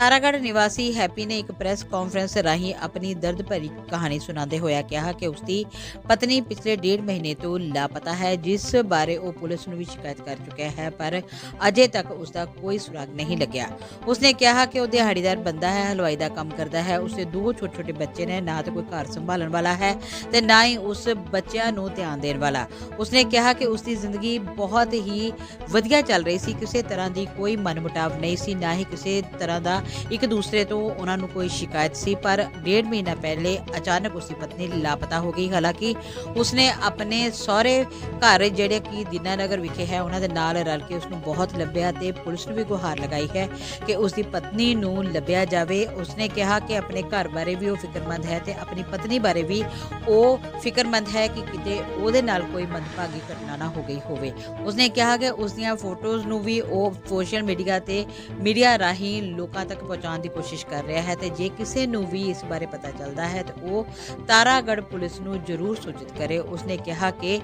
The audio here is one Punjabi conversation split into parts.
ਤਾਰਾਗੜ੍ਹ ਨਿਵਾਸੀ ਹੈਪੀ ਨੇ ਇੱਕ ਪ੍ਰੈਸ ਕਾਨਫਰੰਸ ਰਾਹੀਂ ਆਪਣੀ ਦਰਦ ਭਰੀ ਕਹਾਣੀ ਸੁਣਾਉਂਦੇ ਹੋਇਆ ਕਿਹਾ ਕਿ ਉਸਦੀ ਪਤਨੀ ਪਿਛਲੇ ਡੇਢ ਮਹੀਨੇ ਤੋਂ ਲਾਪਤਾ ਹੈ, ਜਿਸ ਬਾਰੇ ਉਹ ਪੁਲਿਸ ਨੂੰ ਵੀ ਸ਼ਿਕਾਇਤ ਕਰ ਚੁੱਕਿਆ ਹੈ, ਪਰ ਅਜੇ ਤੱਕ ਉਸ ਦਾ ਕੋਈ ਸੁਰਾਗ ਨਹੀਂ ਲੱਗਿਆ। ਉਸਨੇ ਕਿਹਾ ਕਿ ਉਹ ਦਿਹਾੜੀਦਾਰ ਬੰਦਾ ਹੈ, ਹਲਵਾਈ ਦਾ ਕੰਮ ਕਰਦਾ ਹੈ, ਉਸਦੇ ਦੋ ਛੋਟੇ ਛੋਟੇ ਬੱਚੇ ਨੇ, ਨਾ ਤਾਂ ਕੋਈ ਘਰ ਸੰਭਾਲਣ ਵਾਲਾ ਹੈ ਤੇ ਨਾ ਹੀ ਉਸ ਬੱਚਿਆਂ ਨੂੰ ਧਿਆਨ ਦੇਣ ਵਾਲਾ। ਉਸਨੇ ਕਿਹਾ ਕਿ ਉਸ ਦੀ ਜ਼ਿੰਦਗੀ ਬਹੁਤ ਹੀ ਵਧੀਆ ਚੱਲ ਰਹੀ ਸੀ, ਕਿਸੇ ਤਰ੍ਹਾਂ ਦੀ ਕੋਈ ਮਨਮੁਟਾਵ ਨਹੀਂ ਸੀ, ਨਾ ਹੀ ਕਿਸੇ ਤਰ੍ਹਾਂ ਦਾ ਇੱਕ ਦੂਸਰੇ ਤੋਂ ਉਹਨਾਂ ਨੂੰ ਕੋਈ ਸ਼ਿਕਾਇਤ ਸੀ, ਪਰ ਡੇਢ ਮਹੀਨਾ ਪਹਿਲੇ ਅਚਾਨਕ ਉਸਦੀ ਪਤਨੀ ਲਾਪਤਾ ਹੋ ਗਈ। ਹਾਲਾਂਕਿ ਉਸਨੇ ਆਪਣੇ ਸਹੁਰੇ ਘਰ ਜਿਹੜੇ ਕਿ ਦੀਨਾਨਗਰ ਵਿਖੇ ਹੈ, ਉਹਨਾਂ ਦੇ ਨਾਲ ਰਲ ਕੇ ਉਸ ਨੂੰ ਬਹੁਤ ਲੱਭਿਆ ਤੇ ਪੁਲਿਸ ਨੂੰ ਵੀ ਗੁਹਾਰ ਲਗਾਈ ਹੈ ਕਿ ਉਸ ਦੀ ਪਤਨੀ ਨੂੰ ਲੱਭਿਆ ਜਾਵੇ। ਉਸਨੇ ਕਿਹਾ ਕਿ ਆਪਣੇ ਘਰ ਬਾਰੇ ਵੀ ਉਹ ਫਿਕਰਮੰਦ ਹੈ ਤੇ ਆਪਣੀ ਪਤਨੀ ਬਾਰੇ ਵੀ ਉਹ ਫਿਕਰਮੰਦ ਹੈ ਕਿ ਕਿਤੇ ਉਹਦੇ ਨਾਲ ਕੋਈ ਮੰਦਭਾਗੀ ਘਟਨਾ ਨਾ ਹੋ ਗਈ ਹੋਵੇ। ਉਸਨੇ ਕਿਹਾ ਕਿ ਉਸ ਦੀਆਂ ਫੋਟੋਜ਼ ਨੂੰ ਵੀ ਉਹ ਸੋਸ਼ਲ ਮੀਡੀਆ ਤੇ ਮੀਡੀਆ ਰਾਹੀਂ ਲੋਕਾਂ ਤੱਕ ਪਹੁੰਚਾਉਣ ਦੀ ਕੋਸ਼ਿਸ਼ ਕਰ ਰਿਹਾ ਹੈ ਤੇ ਜੇ ਕਿਸੇ ਨੂੰ ਵੀ ਇਸ ਬਾਰੇ ਪਤਾ ਚੱਲਦਾ ਹੈ ਤਾਂ ਉਹ ਤਾਰਾਗੜ੍ਹ ਪੁਲਿਸ ਨੂੰ ਜ਼ਰੂਰ ਸੂਚਿਤ ਕਰੇ। ਉਸਨੇ ਕਿਹਾ ਕਿ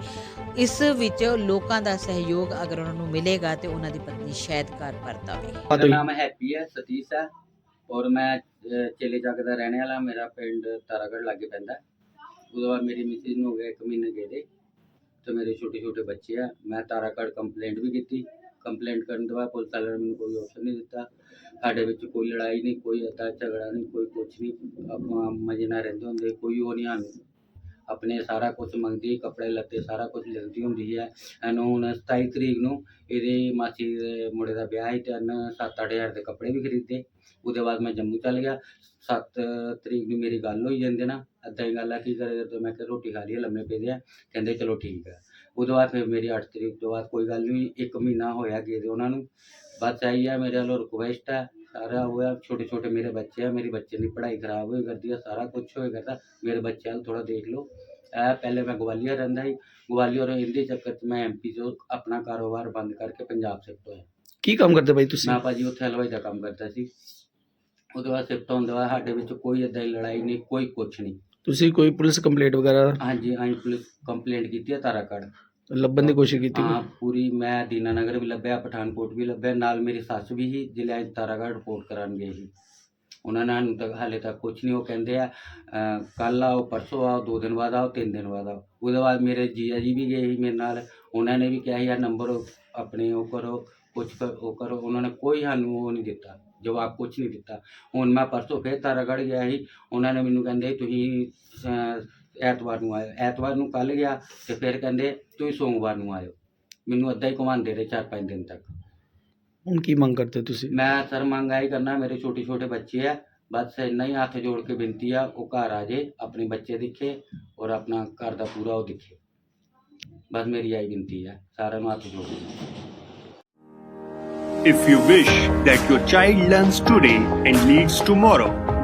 ਇਸ ਵਿੱਚ ਲੋਕਾਂ ਦਾ ਸਹਿਯੋਗ ਅਗਰ ਉਹਨਾਂ ਨੂੰ ਮਿਲੇਗਾ ਤੇ ਉਹਨਾਂ ਦੀ ਪਤਨੀ ਸ਼ਾਇਦ ਘਰ ਪਰਤ ਆਵੇ ਮੇਰਾ ਨਾਮ ਹੈਪੀ ਹੈ ਸਤੀਸ਼ ਹੈ ਔਰ ਮੈਂ ਚੇਲੇ ਚੱਕ ਦਾ ਰਹਿਣੇ ਵਾਲਾ। ਮੇਰਾ ਪਿੰਡ ਤਾਰਾਗੜ੍ਹ ਲਾਗੇ ਪੈਂਦਾ। ਉਦੋਂ ਬਾਅਦ ਮੇਰੀ ਮਿਸਿਸ ਨੂੰ ਹੋ ਗਿਆ ਇੱਕ ਮਹੀਨੇ ਗਏ ਦੇ ਤੇ ਮੇਰੇ ਛੋਟੇ ਛੋਟੇ ਬੱਚੇ ਆ। ਮੈਂ ਤਾਰਾਗੜ੍ਹ ਕੰਪਲੇਂਟ ਵੀ ਕੀਤੀ। ਕੰਪਲੇਂਟ ਕਰਨ ਤੋਂ ਬਾਅਦ ਪੁਲਿਸ ਵਾਲਿਆਂ ਨੇ ਮੈਨੂੰ ਕੋਈ ਆਪਸ਼ਨ ਨਹੀਂ ਦਿੱਤਾ। ਸਾਡੇ ਵਿੱਚ ਕੋਈ ਲੜਾਈ ਨਹੀਂ, ਕੋਈ ਅੱਤਾ ਝਗੜਾ ਨਹੀਂ, ਕੋਈ ਕੁਛ ਨਹੀਂ। ਆਪਾਂ ਮਜੇ ਨਾਲ ਰਹਿੰਦੇ ਹੁੰਦੇ, ਕੋਈ ਉਹ ਨਹੀਂ ਸਾਨੂੰ ਆਪਣੇ ਸਾਰਾ ਕੁਝ ਮੰਗਦੀ ਕੱਪੜੇ ਲੱਤੇ ਸਾਰਾ ਕੁਝ ਲੈਂਦੀ ਹੁੰਦੀ ਹੈ। ਇਹਨੂੰ ਹੁਣ 27 ਤਰੀਕ ਨੂੰ ਇਹਦੇ ਮਾਸੀ ਦੇ ਮੁੰਡੇ ਦਾ ਵਿਆਹ ਸੀ ਤੇ ਇਹਨੇ 7-8000 ਦੇ ਕੱਪੜੇ ਵੀ ਖਰੀਦੇ। ਉਹਦੇ ਬਾਅਦ ਮੈਂ ਜੰਮੂ ਚੱਲ ਗਿਆ। 7 ਤਰੀਕ ਨੂੰ ਮੇਰੀ ਗੱਲ ਹੋਈ ਜਾਂਦੇ ਨਾ ਅੱਧਾ ਹੀ ਗੱਲ ਆ, ਕਿ ਕਰੇ ਮੈਂ ਕਿਹਾ ਰੋਟੀ ਖਾ ਲਈ, ਲੰਮੇ ਪਏ ਦੇ ਆ ਕਹਿੰਦੇ ਚਲੋ ਠੀਕ ਹੈ ਉਹਦੇ ਬਾਅਦ ਫਿਰ ਮੇਰੀ 8 ਤਰੀਕ ਤੋਂ ਬਾਅਦ ਕੋਈ ਗੱਲ ਨਹੀਂ, ਇੱਕ ਮਹੀਨਾ ਹੋਇਆ ਗਏ ਦੇ ਉਹਨਾਂ ਨੂੰ। ਬਸ ਆਈ ਹੈ ਮੇਰੇ ਵੱਲੋਂ ਰਿਕੁਐਸਟ ਹੈ ਸਾਰਾ ਹੋਇਆ ਛੋਟੇ ਛੋਟੇ ਮੇਰੇ ਬੱਚੇ ਆ ਮੇਰੀ ਬੱਚੇ ਦੀ ਪੜ੍ਹਾਈ ਖਰਾਬ ਹੋਈ ਕਰਦੀ ਆ ਸਾਰਾ ਕੁਝ ਹੋਇਆ ਕਰਦਾ। ਮੇਰੇ ਬੱਚਿਆਂ ਨੂੰ ਥੋੜਾ ਦੇਖ ਲਓ। ਇਹ ਪਹਿਲੇ ਮੈਂ ਗਵਾਲੀਅਰ ਰਹਿੰਦਾ ਸੀ। ਗਵਾਲੀਅਰ ਇਹਦੇ ਚੱਕਰ 'ਚ ਮੈਂ ਐਮਪੀ ਤੋਂ ਆਪਣਾ ਕਾਰੋਬਾਰ ਬੰਦ ਕਰਕੇ ਪੰਜਾਬ ਸ਼ਿਫਟ ਹੋਇਆ। ਕੀ ਕੰਮ ਕਰਦੇ ਬਾਈ ਤੁਸੀਂ? ਮੈਂ ਭਾਜੀ ਉੱਥੇ ਹਲਵਾਈ ਦਾ ਕੰਮ ਕਰਦਾ ਸੀ। ਉਹਦੇ ਬਾਅਦ ਸ਼ਿਫਟ ਹੋਣ ਦੇ ਬਾਅਦ ਸਾਡੇ ਵਿੱਚ ਕੋਈ ਏਦਾਂ ਦੀ ਲੜਾਈ ਨਹੀਂ ਕੋਈ ਕੁਛ ਨਹੀਂ। ਤੁਸੀਂ ਕੋਈ ਪੁਲਿਸ ਕੰਪਲੇਂਟ ਵਗੈਰਾ? ਹਾਂਜੀ ਅਸੀਂ ਪੁਲਿਸ ਕੰਪਲੇਂਟ ਕੀਤੀ ਹੈ ਤਾਰਾਕੜ ਲੱਭਣ ਦੀ ਕੋਸ਼ਿਸ਼ ਕੀਤੀ ਹਾਂ ਪੂਰੀ ਮੈਂ ਦੀਨਾਨਗਰ ਵੀ ਲੱਭਿਆ ਪਠਾਨਕੋਟ ਵੀ ਲੱਭਿਆ ਨਾਲ ਮੇਰੀ ਸੱਸ ਵੀ ਸੀ ਜ਼ਿਲ੍ਹੇ ਤਾਰਾਗੜ੍ਹ ਰਿਪੋਰਟ ਕਰਾਉਣ ਗਏ ਸੀ। ਉਹਨਾਂ ਨੇ ਸਾਨੂੰ ਤੱਕ ਹਾਲੇ ਤੱਕ ਕੁਝ ਨਹੀਂ ਉਹ ਕਹਿੰਦੇ ਆ ਕੱਲ ਆਓ ਪਰਸੋਂ ਆਓ ਦੋ ਦਿਨ ਬਾਅਦ ਆਓ ਤਿੰਨ ਦਿਨ ਬਾਅਦ ਆਓ। ਉਹਦੇ ਬਾਅਦ ਮੇਰੇ ਜੀਆ ਜੀ ਵੀ ਗਏ ਸੀ ਮੇਰੇ ਨਾਲ ਉਹਨਾਂ ਨੇ ਵੀ ਕਿਹਾ ਯਾਰ ਨੰਬਰ ਆਪਣੇ ਉਹ ਕਰੋ ਕਰ ਉਹ ਕਰੋ। ਉਹਨਾਂ ਨੇ ਕੋਈ ਸਾਨੂੰ ਉਹ ਨਹੀਂ ਦਿੱਤਾ ਜਵਾਬ ਕੁਛ ਨਹੀਂ ਦਿੱਤਾ। ਹੁਣ ਮੈਂ ਪਰਸੋਂ ਫੇਰ ਤਾਰਾਗੜ੍ਹ ਗਿਆ ਸੀ ਉਹਨਾਂ ਨੇ ਮੈਨੂੰ ਕਹਿੰਦੇ ਤੁਸੀਂ ਐਤਵਾਰ ਨੂੰ ਆਇਓ। ਐਤਵਾਰ ਨੂੰ ਕੱਲ ਗਿਆ ਤੇ ਫਿਰ ਕਹਿੰਦੇ ਤੁਸੀਂ ਸੋਮਵਾਰ ਨੂੰ ਆਇਓ। ਮੈਨੂੰ ਅੱਧਾ ਹੀ ਘੁਮਾਉਂਦੇ ਰਹੇ ਚਾਰ ਪੰਜ ਦਿਨ ਤੱਕ। ਹੁਣ ਕੀ ਮੰਗ ਕਰਦੇ ਤੁਸੀਂ? ਮੈਂ ਸਰ ਮੰਗ ਆਹੀ ਕਰਨਾ ਮੇਰੇ ਛੋਟੇ ਛੋਟੇ ਬੱਚੇ ਆ ਬਸ ਇੰਨਾ ਹੀ ਹੱਥ ਜੋੜ ਕੇ ਬੇਨਤੀ ਆ ਉਹ ਘਰ ਆ ਜੇ ਆਪਣੇ ਬੱਚੇ ਦਿਖੇ ਔਰ ਆਪਣਾ ਘਰ ਦਾ ਪੂਰਾ ਉਹ ਦਿਖੇ। ਬਸ ਮੇਰੀ ਆਹੀ ਬੇਨਤੀ ਆ ਸਾਰਿਆਂ ਨੂੰ ਹੱਥ ਜੋੜ ਕੇ। If you wish that your child learns today and leads tomorrow,